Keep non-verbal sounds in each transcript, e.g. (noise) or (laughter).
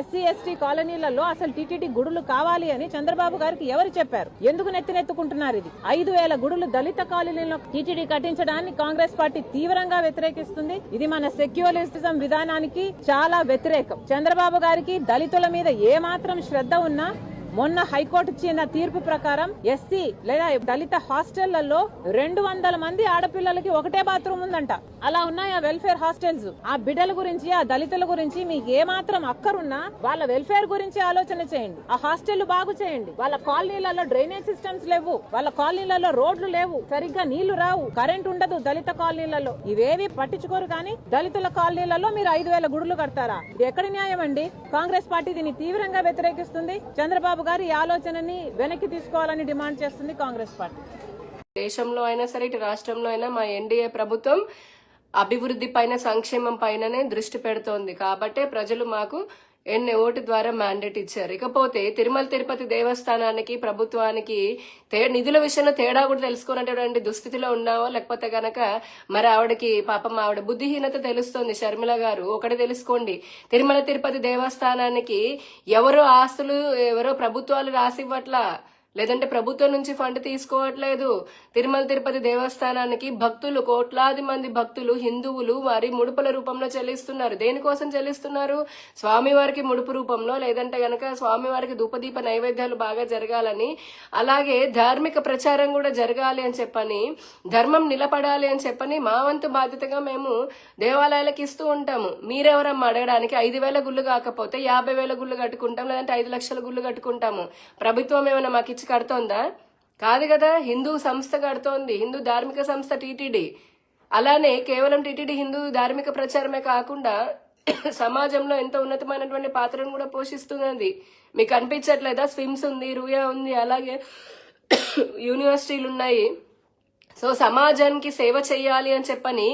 SC ST కాలనీలలో అసలు TTD గుడులు కావాలి అని చంద్రబాబు గారికి ఎవరు చెప్పారు? ఎందుకు నెత్తినెత్తుకుంటున్నారు ఇది? ఐదు వేల గుడులు దళిత కాలనీలో టీటీడీ కట్టించడాన్ని కాంగ్రెస్ పార్టీ తీవ్రంగా వ్యతిరేకిస్తుంది. ఇది మన సెక్యులరిజం విధానానికి చాలా వ్యతిరేకం. చంద్రబాబు గారికి దళితుల మీద ఏ మాత్రం శ్రద్ధ ఉన్నా మొన్న హైకోర్టు ఇచ్చిన తీర్పు ప్రకారం ఎస్సీ లేదా దళిత హాస్టళ్ళలో రెండు వందల మంది ఆడపిల్లలకి ఒకటే బాత్రూమ్ ఉందంట. అలా ఉన్నాయి ఆ వెల్ఫేర్ హాస్టల్స్. ఆ బిడ్డల గురించి ఆ దళితుల గురించి మీకు ఏ మాత్రం అక్కరున్నా వాళ్ళ వెల్ఫేర్ గురించి ఆలోచన చేయండి. ఆ హాస్టల్ బాగు చేయండి. వాళ్ళ కాలనీలలో డ్రైనేజ్ సిస్టమ్స్ లేవు. వాళ్ళ కాలనీలలో రోడ్లు లేవు. సరిగ్గా నీళ్ళు రావు. కరెంట్ ఉండదు దళిత కాలనీలలో. ఇవేవి పట్టించుకోరు కానీ దళితుల కాలనీలలో మీరు ఐదు వేల గుడులు కడతారా? ఇది ఎక్కడ న్యాయం అండి కాంగ్రెస్ పార్టీ దీన్ని తీవ్రంగా వ్యతిరేకిస్తుంది. చంద్రబాబు గారు ఈ ఆలోచనని వెనక్కి తీసుకోవాలని డిమాండ్ చేస్తుంది కాంగ్రెస్ పార్టీ. దేశంలో అయినా సరే ఇటు రాష్ట్రంలో అయినా మా ఎన్డీఏ ప్రభుత్వం అభివృద్ధి పైన సంక్షేమం పైననే దృష్టి పెడుతోంది. కాబట్టే ప్రజలు మాకు ఎన్ని ఓటు ద్వారా మ్యాండేట్ ఇచ్చారు. ఇకపోతే తిరుమల తిరుపతి దేవస్థానానికి ప్రభుత్వానికి తే నిధుల విషయంలో తేడా కూడా తెలుసుకున్నటువంటి దుస్థితిలో ఉన్నావో? లేకపోతే గనక మరి ఆవిడకి పాపం ఆవిడ బుద్ధిహీనత తెలుస్తోంది షర్మిల గారు. ఒకటి తెలుసుకోండి. తిరుమల తిరుపతి దేవస్థానానికి ఎవరో ఆస్తులు ఎవరో ప్రభుత్వాలు రాసివ్వట్లా? లేదంటే ప్రభుత్వం నుంచి ఫండ్ తీసుకోవట్లేదు. తిరుమల తిరుపతి దేవస్థానానికి భక్తులు కోట్లాది మంది భక్తులు హిందువులు వారి ముడుపుల రూపంలో చెల్లిస్తున్నారు. దేనికోసం చెల్లిస్తున్నారు? స్వామివారికి ముడుపు రూపంలో లేదంటే గనక స్వామివారికి ధూపదీప నైవేద్యాలు బాగా జరగాలని అలాగే ధార్మిక ప్రచారం కూడా జరగాలి అని చెప్పని ధర్మం నిలబడాలి అని చెప్పని మా వంతు బాధ్యతగా మేము దేవాలయాలకు ఇస్తూ ఉంటాము. మీరెవరమ్మా అడగడానికి? ఐదు వేల గుళ్ళు కాకపోతే యాభై వేల గుళ్ళు కట్టుకుంటాం లేదంటే ఐదు లక్షల గుళ్ళు కట్టుకుంటాము. ప్రభుత్వం ఏమైనా మాకు ఇచ్చి కడుతోందా? కాదు కదా హిందూ సంస్థ కడుతోంది హిందూ ధార్మిక సంస్థ టీటీడీ. అలానే కేవలం టీటీడీ హిందూ ధార్మిక ప్రచారమే కాకుండా (coughs) సమాజంలో ఎంతో ఉన్నతమైనటువంటి పాత్రను కూడా పోషిస్తున్నది. మీకు అనిపించట్లేదా? స్విమ్స్ ఉంది రూయా ఉంది అలాగే (coughs) యూనివర్సిటీలు ఉన్నాయి. సో సమాజానికి సేవ చేయాలి అని చెప్పని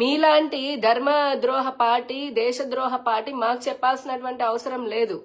మీలాంటి ధర్మ ద్రోహ పార్టీ దేశద్రోహ పార్టీ మాకు చెప్పాల్సినటువంటి అవసరం లేదు.